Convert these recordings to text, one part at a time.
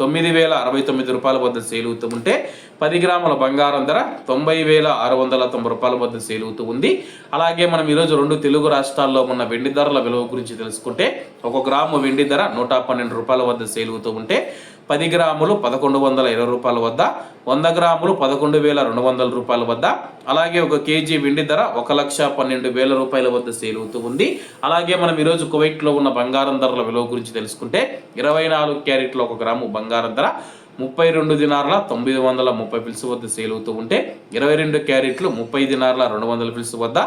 తొమ్మిది వేల అరవై తొమ్మిది రూపాయల వద్ద సేల్ అవుతూ ఉంటే పది గ్రాముల బంగారం ధర తొంభై వేల ఆరు వందల తొంభై రూపాయల వద్ద సేల్ అవుతూ ఉంది. అలాగే మనం ఈరోజు రెండు తెలుగు రాష్ట్రాల్లో ఉన్న వెండి ధరల విలువ గురించి తెలుసుకుంటే ఒక గ్రాము వెండి ధర నూట పన్నెండు రూపాయల వద్ద సేల్ అవుతూ ఉంటే పది గ్రాములు పదకొండు వందల ఇరవై రూపాయల వద్ద వంద గ్రాములు పదకొండు వేల రెండు వందల రూపాయల వద్ద అలాగే ఒక కేజీ వెండి ధర ఒక లక్ష పన్నెండు వేల రూపాయల వద్ద సేల్ అవుతూ ఉంది. అలాగే మనం ఈరోజు కువైట్లో ఉన్న బంగారం ధరల విలువ గురించి తెలుసుకుంటే ఇరవై నాలుగు క్యారెట్ల ఒక గ్రాము బంగారం ధర ముప్పై రెండు దినార్ల తొమ్మిది వందల ముప్పై పిలుసు వద్ద సేల్ అవుతూ ఉంటే ఇరవై రెండు క్యారెట్లు ముప్పై దినార్ల రెండు వందల పిలుసు వద్ద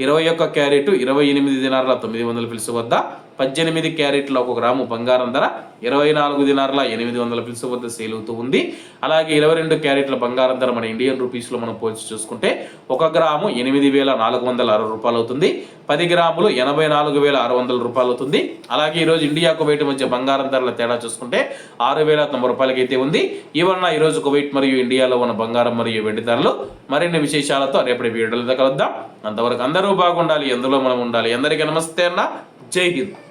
ఇరవై ఒక్క క్యారెట్ ఇరవై ఎనిమిది దినార్ల తొమ్మిది వందల పిలుసు వద్ద పద్దెనిమిది క్యారెట్ల ఒక గ్రాము బంగారం ధర ఇరవై నాలుగు దినార్ల ఎనిమిది వందల పిలుసు వద్ద సేల్ అవుతూ ఉంది. అలాగే ఇరవై రెండు క్యారెట్ల బంగారం ధర మన ఇండియన్ రూపీస్లో మనం పోల్చి చూసుకుంటే ఒక గ్రాము ఎనిమిది వేల నాలుగు వందల అరవై రూపాయలు అవుతుంది. పది గ్రాములు ఎనభై నాలుగు వేల ఆరు వందల రూపాయలు అవుతుంది. అలాగే ఈరోజు ఇండియా కువైట్ మధ్య బంగారం ధరల తేడా చూసుకుంటే ఆరు వేల తొంభై రూపాయలకి అయితే ఉంది. ఇవన్న ఈరోజు కువైట్ మరియు ఇండియాలో ఉన్న బంగారం మరియు వెండి ధరలు మరిన్ని విశేషాలతో రేపటి వీడియోలతో కలుద్దాం. అంతవరకు అందరూ బాగుండాలి ఎందులో మనం ఉండాలి. అందరికీ నమస్తే అన్న. ജയ് ഹിന്ദ്